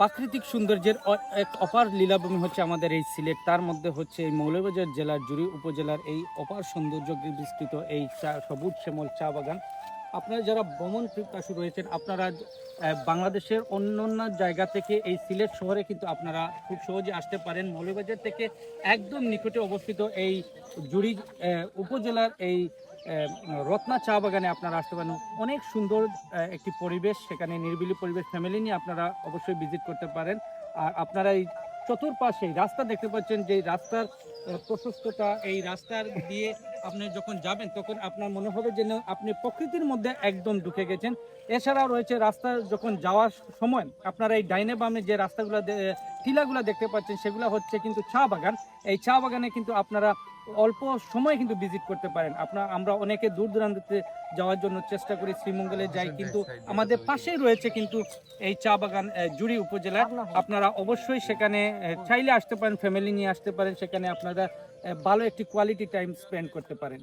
প্রাকৃতিক সৌন্দর্যের এক অপার লীলাভূমি হচ্ছে আমাদের এই সিলেট। তার মধ্যে হচ্ছে এই মৌলভীবাজার জেলার জুড়ি উপজেলার এই অপার সৌন্দর্য বিস্তৃত এই চা সবুজ শ্যামল চা বাগান। আপনারা যারা ভ্রমণ পিপাসু রয়েছেন, আপনারা বাংলাদেশের অন্য অন্য জায়গা থেকে এই সিলেট শহরে কিন্তু আপনারা খুব সহজে আসতে পারেন। মৌলভীবাজার থেকে একদম নিকটে অবস্থিত এই জুড়ি উপজেলার এই রত্না চা বাগানে আপনারা আসতে পারেন। অনেক সুন্দর একটি পরিবেশ, সেখানে নির্বিলি পরিবেশ, ফ্যামিলি নিয়ে আপনারা অবশ্যই ভিজিট করতে পারেন। আর আপনারা এই চতুর্পাশে রাস্তা দেখতে পাচ্ছেন যে রাস্তার প্রশস্ততা, এই রাস্তার দিয়ে আপনি যখন যাবেন, তখন আপনার মনে হবে যেন আপনি প্রকৃতির মধ্যে একদম ঢুকে গেছেন। এছাড়াও রয়েছে রাস্তা যখন যাওয়ার সময়, আপনারা এই ডাইনে বামে যে রাস্তাগুলো টিলাগুলো দেখতে পাচ্ছেন, সেগুলো হচ্ছে কিন্তু চা বাগান। এই চা বাগানে কিন্তু আপনারা অল্প সময় কিন্তু ভিজিট করতে পারেন। আপনার আমরা অনেকে দূর দূরান্তে যাওয়ার জন্য চেষ্টা করি শ্রীমঙ্গলে যাই কিন্তু আমাদের পাশেই রয়েছে কিন্তু এই চা বাগান জুড়ি উপজেলা আপনারা অবশ্যই সেখানে চাইলে আসতে পারেন ফ্যামিলি নিয়ে আসতে পারেন সেখানে আপনারা ভালো একটি কোয়ালিটি টাইম স্পেন্ড করতে পারেন।